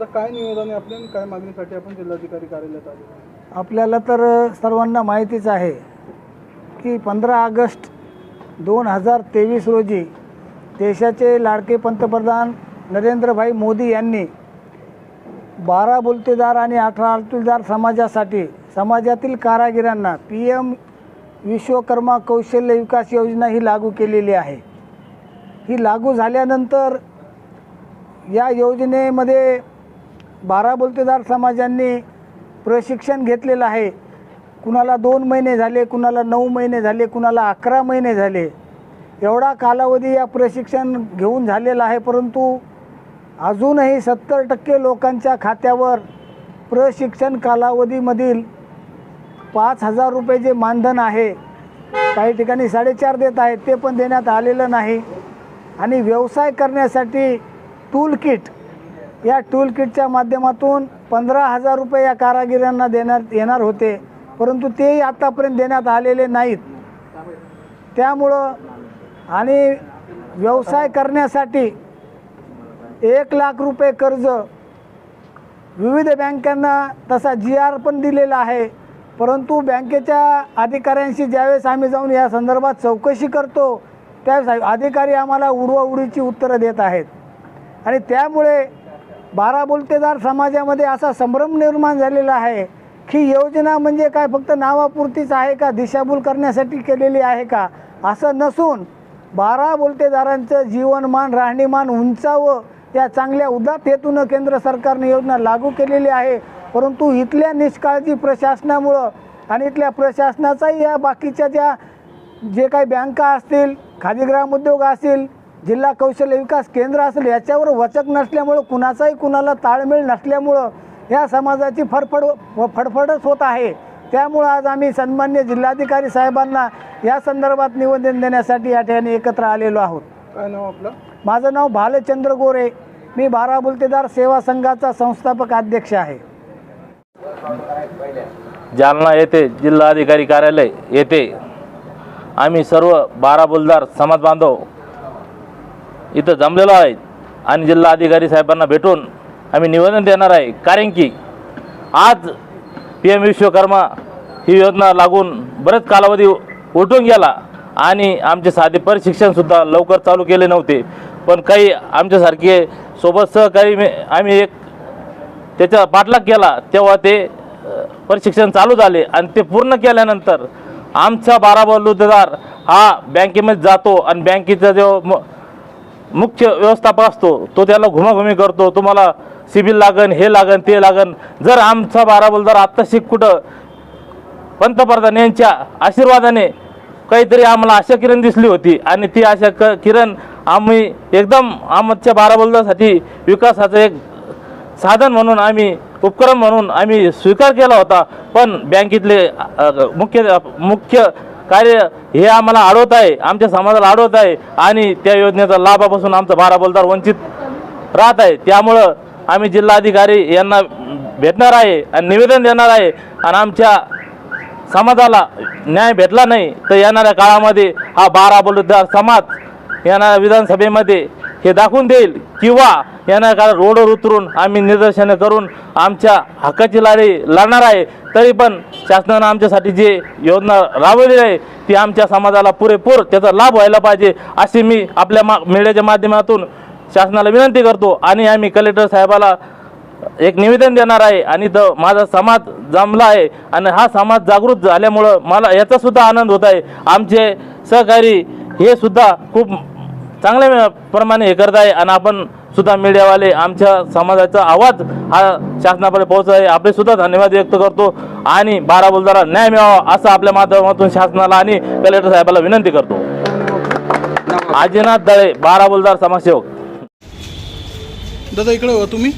आता काय निवेदन आहे आपल्या आणि काय मागणीसाठी आपण जिल्हाधिकारी कार्यालयात आले? आपल्याला तर सर्वांना माहितीच आहे की पंधरा ऑगस्ट दोन हजार तेवीस रोजी देशाचे लाडके पंतप्रधान नरेंद्रभाई मोदी यांनी बारा बोलतेदार आणि अठरा अल्तुलदार समाजासाठी समाजातील कारागिरांना पी एम विश्वकर्मा कौशल्य विकास योजना ही लागू केलेली आहे. ही लागू झाल्यानंतर या योजनेमध्ये बारा बोलतेदार समाजांनी प्रशिक्षण घेतलेलं आहे. कुणाला दोन महिने झाले कुणाला नऊ महिने झाले कुणाला अकरा महिने झाले. एवढा कालावधी या प्रशिक्षण घेऊन झालेला आहे परंतु अजूनही सत्तर टक्के लोकांच्या खात्यावर प्रशिक्षण कालावधीमधील पाच हजार रुपये जे मानधन आहे काही ठिकाणी साडेचार देत आहेत ते पण देण्यात आलेलं नाही. आणि व्यवसाय करण्यासाठी टूल किट या टूल किटच्या माध्यमातून पंधरा हजार रुपये या कारागिरांना देण्यात येणार होते. परंतु तेही आत्तापर्यंत देण्यात आलेले नाहीत. त्यामुळं आणि व्यवसाय करण्यासाठी एक लाख रुपये कर्ज विविध बँकांना तसा जी आर पण दिलेला आहे. परंतु बँकेच्या अधिकाऱ्यांशी ज्यावेळेस आम्ही जाऊन या संदर्भात चौकशी करतो त्यावेळेस अधिकारी आम्हाला उडवाउडीची उत्तरं देत आहेत. आणि त्यामुळे बारा बोलतेदार समाजामध्ये असा संभ्रम निर्माण झालेला आहे की योजना म्हणजे काय? फक्त नावापुरतीच आहे का? दिशाभूल करण्यासाठी केलेली आहे का? असं नसून बारा बोलतेदारांचं जीवनमान राहणीमान उंचावं या चांगल्या उदात हेतूनं केंद्र सरकारने योजना लागू केलेली आहे. परंतु इथल्या निष्काळजी प्रशासनामुळं आणि इथल्या प्रशासनाचाही या बाकीच्या ज्या जे काही बँका असतील खादी ग्रामोद्योग असतील जिल्हा कौशल्य विकास केंद्र असेल याच्यावर वचक नसल्यामुळं कुणाचाही कुणाला ताळमेळ नसल्यामुळं या समाजाची फडफड व फडफडच होत आहे. त्यामुळं आज आम्ही सन्मान्य जिल्हाधिकारी साहेबांना या संदर्भात निवेदन देण्यासाठी या ठिकाणी एकत्र आलेलो आहोत. काय नाव आपलं? माझं नाव भालचंद्र गोरे. मी बारा बोलतेदार सेवा संघाचा संस्थापक अध्यक्ष आहे. जालना येथे जिल्हाधिकारी कार्यालय येथे आम्ही सर्व बारा बोलदार समाज बांधव इथं जमलेलो आहे. आणि जिल्हाधिकारी साहेबांना भेटून आम्ही निवेदन देणार आहे. कारण की आज पी एम विश्वकर्मा ही योजना लागून बरेच कालावधी उठून गेला आणि आमचे साधे प्रशिक्षणसुद्धा लवकर चालू केले नव्हते. पण काही आमच्यासारखे सोबत सहकारी आम्ही एक त्याचा पाठलाग केला. तेव्हा ते प्रशिक्षण चालू झाले आणि ते पूर्ण केल्यानंतर आमचा बारा बलुतेदार हा बँकेमध्ये जातो आणि बँकेचा जो मुख्य व्यवस्थापक असतो. तो त्याला घुमाघुमी करतो. तुम्हाला सिबिल लागन हे लागन ते लागन. जर आमचा बाराबलदार आत्ताशी कुठं? पंतप्रधान यांच्या आशीर्वादाने काहीतरी आम्हाला आशा किरण दिसली होती. आणि ती आशा क किरण आम्ही एकदम आमच्या बाराबोलदासाठी विकासाचं एक साधन म्हणून आम्ही उपक्रम म्हणून आम्ही स्वीकार केला होता. पण बँकेतले मुख्य मुख्य कार्य हे आम्हाला अडवत आहे. आमच्या समाजाला अडवत आहे. आणि त्या योजनेचा लाभापासून आमचा बारा बोलदार वंचित राहत आहे. त्यामुळं आम्ही जिल्हाधिकारी यांना भेटणार आहे आणि निवेदन देणार आहे. आणि आमच्या समाजाला न्याय भेटला नाही तर येणाऱ्या काळामध्ये हा बारा बलुतदार समाज येणाऱ्या विधानसभेमध्ये हे दाखवून देईल. किंवा येणाऱ्या काळात रोडवर उतरून आम्ही निदर्शनं करून आमच्या हक्काची लढाई लढणार आहे. तरी पण शासनानं आमच्यासाठी जे योजना राबवलेली आहे ती आमच्या समाजाला पुरेपूर त्याचा लाभ व्हायला पाहिजे अशी मी आपल्या मा मीडियाच्या माध्यमातून शासनाला विनंती करतो आणि आम्ही कलेक्टर साहेबाला एक निवेदन देणार आहे आणि तो माझा समाज जमला आहे आणि हा समाज जागृत झाल्यामुळं मला याचासुद्धा आनंद होत आहे. आमचे सहकारी हे सुद्धा खूप चांगल्या प्रमाणे हे करत आहे आणि आपण सुद्धा मीडियावाले आमच्या समाजाचा आवाज हा शासनापर्यंत पोहोचत आहे. आपले सुद्धा धन्यवाद व्यक्त करतो. आणि बारा बोलदारा न्याय मिळावा असं आपल्या माध्यमातून शासनाला आणि कलेक्टर साहेबाला विनंती करतो. आजीनाथ दळे बारा बोलदार समाजसेवक. दादा इकडे हो तुम्ही?